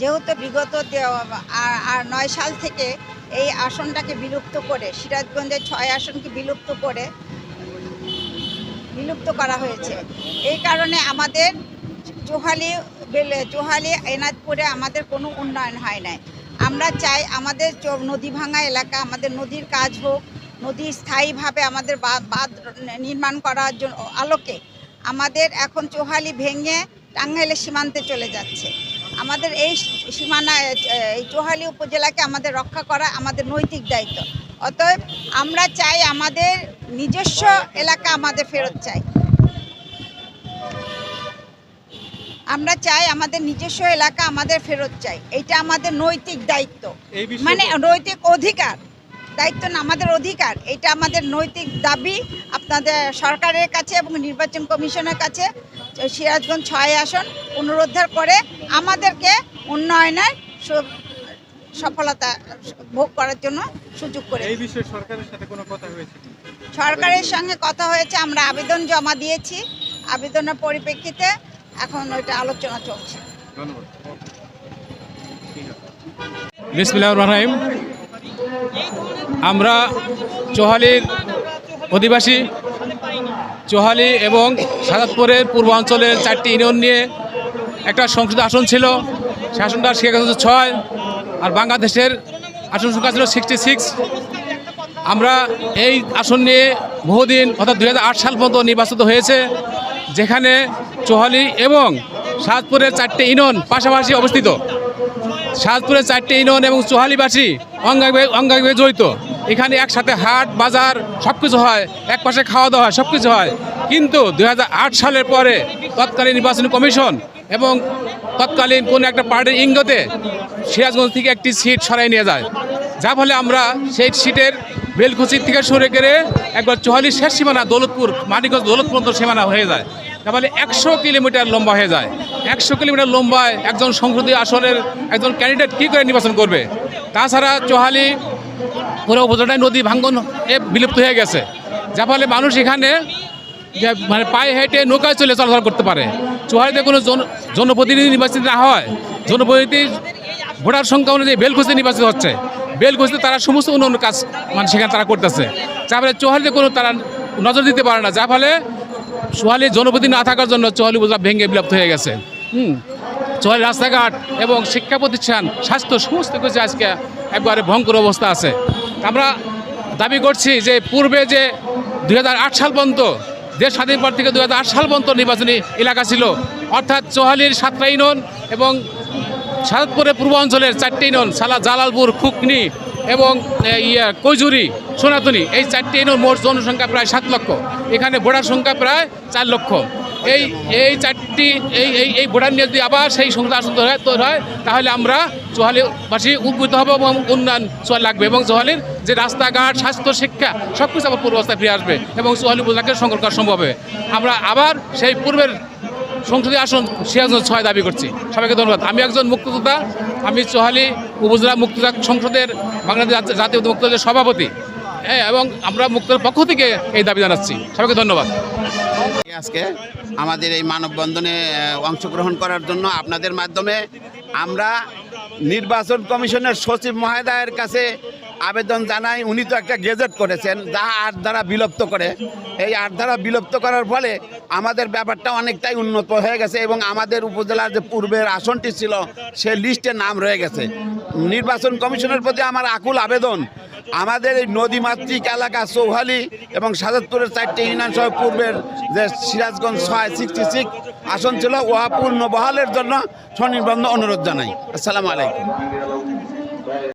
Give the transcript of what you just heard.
যেহেতু বিগত নয় সাল থেকে এই আসনটাকে বিলুপ্ত করে সিরাজগঞ্জের ছয় আসনকে বিলুপ্ত করে বিলুপ্ত করা হয়েছে। এই কারণে আমাদের চোহালি বেলে চোহালি এনাদপুরে আমাদের কোনো উন্নয়ন হয় নাই। আমরা চাই আমাদের নদী ভাঙা এলাকা আমাদের নদীর কাজ হোক, নদী স্থায়ীভাবে আমাদের বাঁধ নির্মাণ করার জন্য আলোকে আমাদের এখন চোহালি ভেঙে টাঙ্গাইলের সীমান্তে চলে যাচ্ছে। আমাদের এই সীমানা এই চোহালি উপজেলাকে আমাদের রক্ষা করা আমাদের নৈতিক দায়িত্ব। অতএব আমরা চাই আমাদের নিজস্ব এলাকা আমাদের ফেরত চাই। আমরা চাই আমাদের নিজস্ব এলাকা আমাদের ফেরত চাই। এটা আমাদের নৈতিক দায়িত্ব। মানে নৈতিক অধিকার। দায়িত্ব না আমাদের অধিকার। এটা আমাদের নৈতিক দাবি আপনাদের সরকারের কাছে এবং নির্বাচন কমিশনের কাছে। সিরাজগঞ্জ ছয় আসন পুনরুদ্ধার করে আমাদেরকে উন্নয়নের সফলতা ভোগ করার জন্য সুযোগ করে এই বিষয়ে সরকারের সাথে কোনো কথা হয়েছে সরকারের সঙ্গে কথা হয়েছে আমরা আবেদন জমা দিয়েছি। আবেদনের পরিপ্রেক্ষিতে এখন ওইটা আলোচনা চলছে। ধন্যবাদ। ঠিক আছে বিসমিল্লাহ রহিম। আমরা চোহালির অধিবাসী, চোহালি এবং সাদাতপুরের পূর্বাঞ্চলের চারটি ইউনিয়ন নিয়ে একটা সংসদ আসন ছিল। সে আসনটা শেখ হাসিনা ছয় আর বাংলাদেশের আসন সংখ্যা ছিল সিক্সটি সিক্স আমরা এই আসন নিয়ে বহুদিন, অর্থাৎ দু হাজার আট সাল পর্যন্ত নির্বাচিত হয়েছে, যেখানে চোহালি এবং সাতপুরের চারটে ইউনিয়ন পাশাপাশি অবস্থিত। সাতপুরের চারটে ইউনিয়ন এবং চোহালিবাসী অঙ্গাঙ্গে অঙ্গাঙ্গে জড়িত। এখানে একসাথে হাট, বাজার সব কিছু হয়। এক পাশে খাওয়া দাওয়া হয় সব কিছু হয়। কিন্তু দু হাজার আট সালের পরে তৎকালীন নির্বাচনী কমিশন এবং তৎকালীন কোনো একটা পার্টির ইঙ্গতে সিরাজগঞ্জ থেকে একটি সিট সরাই নিয়ে যায়। যা ফলে আমরা সেই সিটের বেলকুচি থেকে সরে করে একবার চুয়াল্লিশ শেষ সীমানা দৌলতপুর, মানিকগঞ্জ দৌলতপুর পর্যন্ত সীমানা হয়ে যায়। তাহলে একশো কিলোমিটার লম্বা হয়ে যায়। একশো কিলোমিটার লম্বায় একজন সংসদীয় আসনের একজন ক্যান্ডিডেট কী করে নির্বাচন করবে? তাছাড়া চোহালি পুরো উপজেলায় নদী ভাঙ্গন এ বিলুপ্ত হয়ে গেছে। যার ফলে মানুষ এখানে মানে পায়ে হেঁটে নৌকায় চলে চলাচল করতে পারে। চোহালিতে কোনো জন জনপ্রতিনিধি নির্বাচিত না হয়। জনপ্রতিনিধি ভোটার সংখ্যা অনুযায়ী বেলকুচিতে নির্বাচিত হচ্ছে। বেলকুচিতে তারা সমস্ত উন্নয়ন কাজ মানে সেখানে তারা করতেছে। যার ফলে চোহালিতে কোনো তারা নজর দিতে পারে না। যার ফলে চোহালি জনপ্রতি না থাকার জন্য চোহালি উপজেলা ভেঙে বিলুপ্ত হয়ে গেছে। হুম। চোহালি রাস্তাঘাট এবং শিক্ষা প্রতিষ্ঠান, স্বাস্থ্য, সমস্ত কিছু আজকে একবারে ভয়ঙ্কর অবস্থা আছে। আমরা দাবি করছি যে পূর্বে যে দু হাজার আট সাল পর্যন্ত, দেশ স্বাধীন পর থেকে দু হাজার আট সাল পর্যন্ত নির্বাচনী এলাকা ছিল, অর্থাৎ চোহালির সাতটা ইউনিয়ন এবং সাদপুরের পূর্বাঞ্চলের চারটি ইউনিয়ন, সালা জালালপুর, খুকনি এবং ইয়া, কৈজুরি, সোনাতনি, এই চারটি ইউনিয়ন মোট জনসংখ্যা প্রায় সাত লক্ষ। এখানে ভোটার সংখ্যা প্রায় চার লক্ষ। এই এই চারটি, এই এই এই ভোটার নিয়ে যদি আবার সেই সংখ্যা আসন তৈরি হয়- তাহলে আমরা চোহালিবাসী উপকৃত হব এবং উন্নয়ন চোহাল লাগবে এবং চোহালির যে রাস্তাঘাট, স্বাস্থ্য, শিক্ষা সব কিছু আবার পূর্বাবস্থায় ফিরে আসবে এবং চোহালি উপজেলাকে সংকট করা সম্ভব হবে। আমরা আবার সেই পূর্বের সংসদীয় আসন সিরাজগঞ্জ ছয় দাবি করছি। সবাইকে ধন্যবাদ। আমি একজন মুক্তিযোদ্ধা, আমি চোহালি উপজেলা মুক্তিযোদ্ধা সংসদের বাংলাদেশ জাতীয়- মুক্তিযোদ্ধার সভাপতি। হ্যাঁ এবং আমরা মুক্তের পক্ষ থেকে এই দাবি জানাচ্ছি। সবাইকে ধন্যবাদ। আজকে আমাদের এই মানববন্ধনে অংশগ্রহণ করার জন্য আপনাদের মাধ্যমে আমরা নির্বাচন কমিশনের সচিব মহোদয়ের কাছে আবেদন জানাই। উনি তো একটা গেজেট করেছেন, যা আট দ্বারা বিলুপ্ত করে। এই আট দ্বারা বিলুপ্ত করার ফলে আমাদের ব্যাপারটা অনেকটাই উন্নত হয়ে গেছে এবং আমাদের উপজেলার যে পূর্বের আসনটি ছিল, সে লিস্টে নাম রয়ে গেছে। নির্বাচন কমিশনের প্রতি আমার আকুল আবেদন। আমাদের এই নদীমাতৃক এলাকা চৌহালি এবং সাজাদপুরের চারটি ইউনিয়ন সহ পূর্বের যে সিরাজগঞ্জ ছয়, সিক্সটি সিক্স আসন ছিল ওহা পূর্ণ বহালের জন্য স্বনির্বন্ধ অনুরোধ জানাই। আসসালামু আলাইকুম।